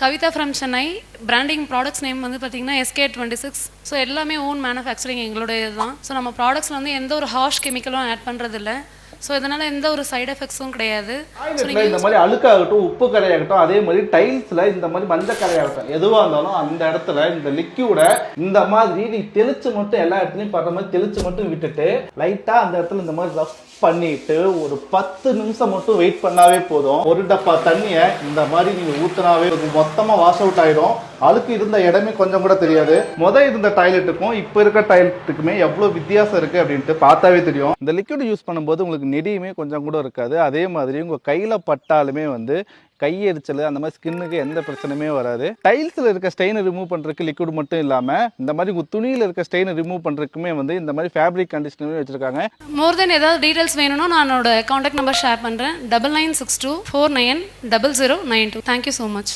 Kavitha from Chennai branding products name வந்து பார்த்தீங்கன்னா SK twenty six so எல்லாமே own manufacturing எங்களுடைய இதுதான் ஸோ நம்ம ப்ராடக்ட்ஸில் வந்து எந்த ஒரு ஹார்ஷ் கெமிக்கலும் ஆட் பண்ணுறதில்ல ஸோ இதனால் எந்த ஒரு சைடு எஃபெக்ட்ஸும் கிடையாது. இந்த மாதிரி அழுக்காகட்டும் உப்பு கரையாகட்டும் அதே மாதிரி டைல்ஸ்ல இந்த மாதிரி மஞ்சள் கரையாகட்டும் எதுவா இருந்தாலும் அந்த இடத்துல இந்த லிக்யூட இந்த மாதிரி நீ தெளிச்சு மட்டும் எல்லா இடத்துலயும் படுற மாதிரி தெளிச்சு மட்டும் விட்டுட்டு லைட்டா அந்த இடத்துல இந்த மாதிரி ரஃப் பண்ணிட்டு ஒரு பத்து நிமிஷம் மட்டும் வெயிட் பண்ணாவே போதும். ஒரு டப்பா தண்ணியை இந்த மாதிரி நீங்க ஊத்துனாவே. மொத்தமா வாஷ் அவுட் ஆயிடும். அழுக்கு இருந்த இடமே கொஞ்சம் கூட தெரியாது. முத இருந்த டாய்லெட்டுக்கும் இப்போ இருக்க டாய்லெட்டுக்குமே எவ்வளவு வித்தியாசம் இருக்கு அப்படின்ட்டு பார்த்தாவே தெரியும். இந்த லிக்விட் யூஸ் பண்ணும்போது உங்களுக்கு நெடியுமே கொஞ்சம் கூட இருக்காது. அதே மாதிரி உங்கள் கையில் பட்டாலுமே வந்து கையெரிச்சல் அந்த மாதிரி ஸ்கின்னுக்கு எந்த பிரச்சனையுமே வராது. டைல்ஸில் இருக்க ஸ்டெயினை ரிமூவ் பண்ணுறதுக்கு லிக்விட் மட்டும் இல்லாமல் இந்த மாதிரி உங்கள் துணியில் இருக்க ஸ்டெயினை ரிமூவ் பண்ணுறதுக்குமே வந்து இந்த மாதிரி ஃபேப்ரிக் கண்டிஷனரும் வச்சுருக்காங்க. மோர் தென் ஏதாவது டீட்டெயில்ஸ் வேணும்னா நான் என்னோட காண்டாக்ட் நம்பர் ஷேர் பண்ணுறேன் double nine six two four nine double zero nine two thank you so much